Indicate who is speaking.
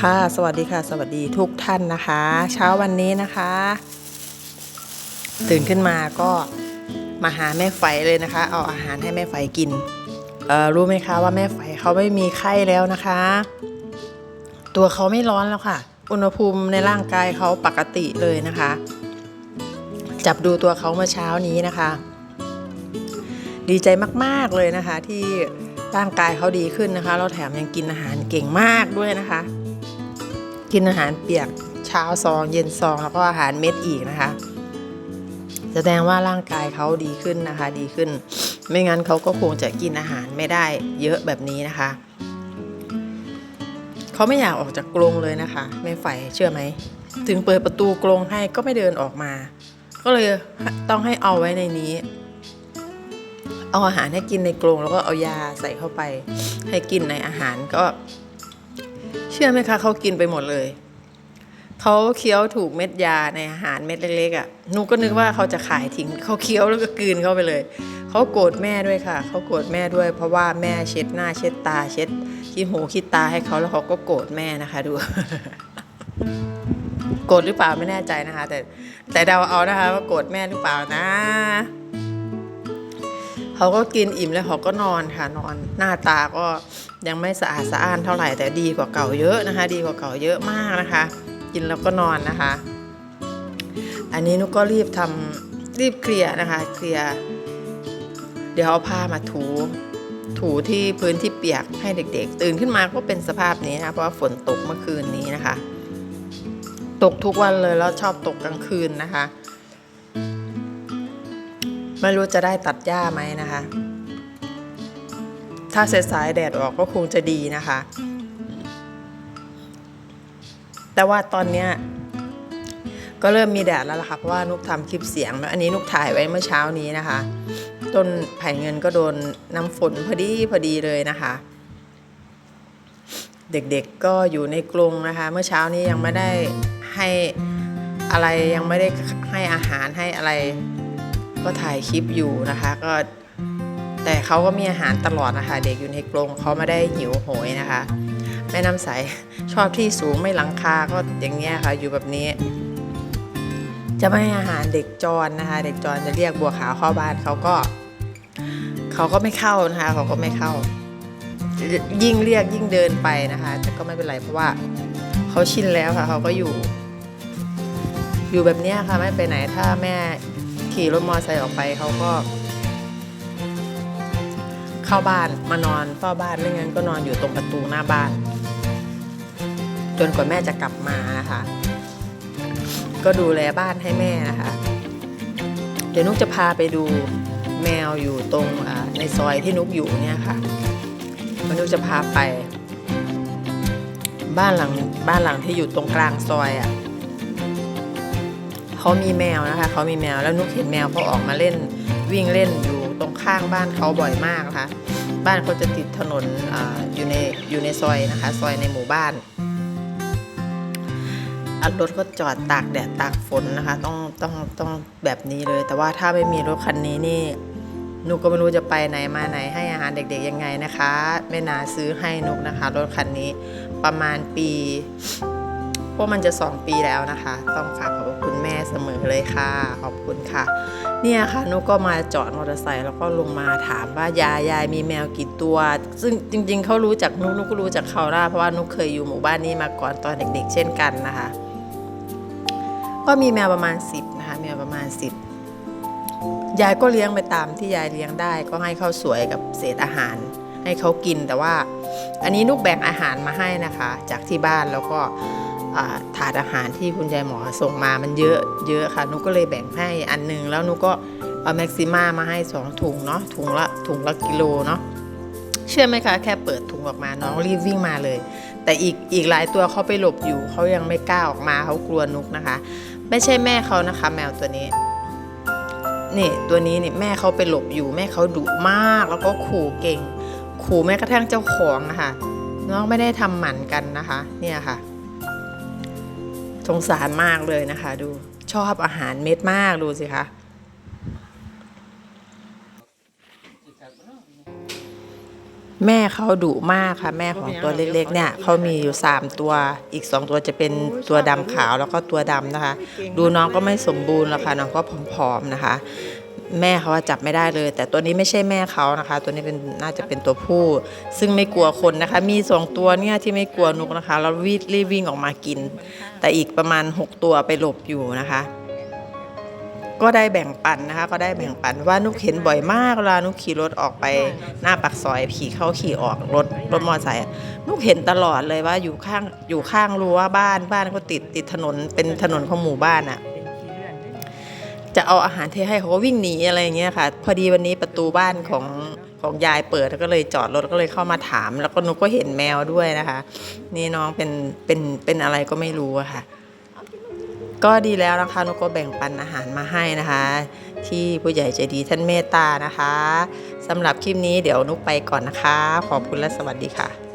Speaker 1: ค่ะ สวัสดีค่ะ สวัสดีทุกท่านนะคะ เช้าวันนี้นะคะ ตื่นขึ้นมาก็มาหาแม่ไฝเลยนะคะ เอาอาหารให้แม่ไฝกินเออรู้ไหมคะว่าแม่ไฝเขาไม่มีไข้แล้วนะคะ ตัวเขาไม่ร้อนแล้วค่ะ อุณหภูมิในร่างกายเขาปกติเลยนะคะ จับดูตัวเขาเมื่อเช้านี้นะคะ ดีใจมากๆเลยนะคะที่ร่างกายเขาดีขึ้นนะคะ เราแถมยังกินอาหารเก่งมากด้วยนะคะ กินอาหารเปียกเช้าซองเย็นซองแล้วก็อาหารเม็ดอีกนะคะ แสดงว่าร่างกายเขาดีขึ้นนะคะ ดีขึ้น ไม่งั้นเขาก็คงจะกินอาหารไม่ได้เยอะแบบนี้นะคะเขาไม่อยากออกจากกรงเลยนะคะแม่ไฝเชื่อไหมถึงเปิดประตูกรงให้ก็ไม่เดินออกมา ก็เลยต้องให้เอาไว้ในนี้ เอาอาหารให้กินในกรงแล้วก็เอายาใส่เข้าไป ให้กินในอาหารก็ ชื่อไหมคะเขากินไปหมดเลยเขาเคี้ยวถูกเม็ดยาในอาหารเม็ดเล็กๆอะ่ะหนูก็นึกว่าเขาจะขายทิ้งเขาเคี้ยวแล้วก็กืนเข้าไปเลยเขาโกรธแม่ด้วยค่ะเขาโกรธแม่ด้วย เพราะว่าแม่เช็ดหน้าเช็ดตา เช็ดขี้หูขี้ตาให้เขาแล้วเขาก็โกรธแม่นะคะ ดู โกรธหรือเปล่าไม่แน่ใจนะคะ แต่แต่เดาเอานะคะว่าโกรธแม่หรือเปล่านะ เขาก็กินอิ่มแล้วเขาก็นอนค่ะนอนหน้าตาก็ยังไม่สะอาดสะอ้านเท่าไหร่แต่ดีกว่าเก่าเยอะนะคะ ดีกว่าเก่าเยอะมากนะคะ กินแล้วก็นอนนะคะ อันนี้นุกก็รีบทำรีบเคลียร์นะคะ เคลียร์เดี๋ยวเอาผ้ามาถูถูที่พื้นที่เปียกให้เด็กๆ ตื่นขึ้นมาก็เป็นสภาพนี้นะคะเพราะว่าฝนตกเมื่อคืนนี้นะคะ ตกทุกวันเลยแล้วชอบตกกลางคืนนะคะ ไม่รู้จะได้ตัดหญ้าไหมนะคะ ถ้าสสายแดดออกก็คงจะดีนะคะ แต่ว่าตอนเนี้ยก็เริ่มมีแดดแล้วล่ะค่ะ เพราะว่านุกทำคลิปเสียงแล้วอันนี้นุกถ่ายไว้เมื่อเช้านี้นะคะ ต้นไผ่เงินก็โดนน้ำฝนพอดีพอดีเลยนะคะ เด็กๆก็อยู่ในกรงนะคะ เมื่อเช้านี้ยังไม่ได้ให้อะไรยังไม่ได้ให้อาหารให้อะไร ก็ถ่ายคลิปอยู่นะคะก็แต่เขาก็มีอาหารตลอดนะคะ เด็กอยู่ในกรงเขาไม่ได้หิวโหยนะคะแม่น้ำใสชอบที่สูงไม่หลังคาก็อย่างเงี้ยค่ะอยู่แบบนี้ จะไม่ให้อาหารเด็กจรนะคะ เด็กจรจะเรียกบัวขาวเข้าบ้านเขาก็เขาก็ไม่เข้านะคะเขาก็ไม่เข้า ยิ่งเรียกยิ่งเดินไปนะคะ แต่ก็ไม่เป็นไรเพราะว่าเขาชินแล้วค่ะเขาก็อยู่ อยู่แบบนี้ค่ะไม่ไปไหนถ้าแม่ ขี่รถมอเตอร์ไซค์ออกไปเขาก็ เข้าบ้านมานอนเฝ้าบ้านไม่งั้นก็นอนอยู่ตรงประตูหน้าบ้าน จนกว่าแม่จะกลับมานะคะ ก็ดูแลบ้านให้แม่นะคะ เดี๋ยวนุกจะพาไปดูแมวอยู่ตรงในซอยที่นุกอยู่เนี่ยค่ะวันนุกจะพาไป บ้านหลังบ้านหลังที่อยู่ตรงกลางซอยอะ เขามีแมวนะคะเขามีแมวแล้วนุกเห็นแมวเขาออกมาเล่นวิ่งเล่นอยู่ตรงข้างบ้านเขาบ่อยมากนะคะบ้านเขาจะติดถนนออยู่ในอยู่ในซอยนะคะซอยในหมู่บ้านอันรถก็จอดตากแดดตากฝนนะคะ ต้องต้องต้องแบบนี้เลย แต่ว่าถ้าไม่มีรถคันนี้นี่นุกก็ไม่รู้จะไปไหนมาไหนให้อาหารเด็กๆยังไงนะคะแม่นาซื้อให้นุกนะคะ รถคันนี้ประมาณปี พวกมันจะสองปีแล้วนะคะ ต้องฝากขอบคุณแม่เสมอเลยค่ะ ขอบคุณค่ะ เนี่ยค่ะนุกก็มาจอดมอเตอร์ไซค์แล้วก็ลงมาถามว่ายายยายมีแมวกี่ตัว ซึ่งจริง ๆเขารู้จักนุกนุกก็รู้จักเขาได้เพราะว่านุกเคยอยู่หมู่บ้านนี้มาก่อนตอนเด็ก ๆ เช่นกันนะคะ ก็มีแมวประมาณ 10นะคะแมวประมาณ 10 ยายก็เลี้ยงไปตามที่ยายเลี้ยงได้ ก็ให้ข้าวสวยกับเศษอาหารให้เขากินแต่ว่า อันนี้นุกแบ่งอาหารมาให้นะคะ จากที่บ้านแล้วก็ ถาดอาหารที่คุณยายหมอส่งมามันเยอะเยอะค่ะนุกก็เลยแบ่งให้อันหนึงแล้วนุกก็เอาแม็กซิม่ามาให้สองถุงเนาะถุงละถุงละกิโลเนาะเชื่อไหมคะ แค่เปิดถุงออกมาน้องรีบวิ่งมาเลย แต่อีกอีกหลายตัวเขาไปหลบอยู่เขายังไม่กล้าออกมาเขากลัวนุกนะคะ ไม่ใช่แม่เขานะคะ แมวตัวนี้นี่ตัวนี้นี่แม่เขาไปหลบอยู่แม่เขาดุมากแล้วก็ขู่เก่ง ขู่แม้กระทั่งเจ้าของนะคะน้องไม่ได้ทำหมันกันนะคะ เนี่ยค่ะ สงสารมากเลยนะคะ ดูชอบอาหารเม็ดมากดูสิคะแม่เขาดุมากค่ะ แม่ของตัวเล็กๆเนี่ยเขามีอยู่ 3 ตัวอีก 2 ตัวจะเป็นตัวดำขาวแล้วก็ตัวดำนะคะ ดูน้องก็ไม่สมบูรณ์แล้วค่ะน้องก็ผอมๆนะคะ แม่เขาจับไม่ได้เลย แต่ตัวนี้ไม่ใช่แม่เขานะคะ ตัวนี้เป็นน่าจะเป็นตัวผู้ ซึ่งไม่กลัวคนนะคะ มีสองตัวเนี่ยที่ไม่กลัวนุกนะคะแล้ววิ่งรีบวิ่งออกมากิน แต่อีกประมาณ 6 ตัวไปหลบอยู่นะคะ ก็ได้แบ่งปันนะคะ ก็ได้แบ่งปันว่านุกเห็นบ่อยมากเวลานุกขี่รถออกไปหน้าปากซอยขี่เข้าขี่ออกรถรถมอเตอร์ไซค์นุกเห็นตลอดเลยว่าอยู่ข้างอยู่ข้างรั้วบ้านบ้านก็ติดติดถนนเป็นถนนของหมู่บ้านอะ จะเอาอาหารเทให้เขาก็วิ่งหนีอะไรอย่างเงี้ยค่ะ พอดีวันนี้ประตูบ้านของของยายเปิดก็เลยจอดรถก็เลยเข้ามาถาม แล้วก็นุก็เห็นแมวด้วยนะคะ นี่น้องเป็นเป็นเป็นอะไรก็ไม่รู้อะค่ะ ก็ดีแล้วนะคะนุกก็แบ่งปันอาหารมาให้นะคะ ที่ผู้ใหญ่ใจดีท่านเมตตานะคะสำหรับคลิปนี้เดี๋ยวนุกไปก่อนนะคะ ขอบคุณและสวัสดีค่ะ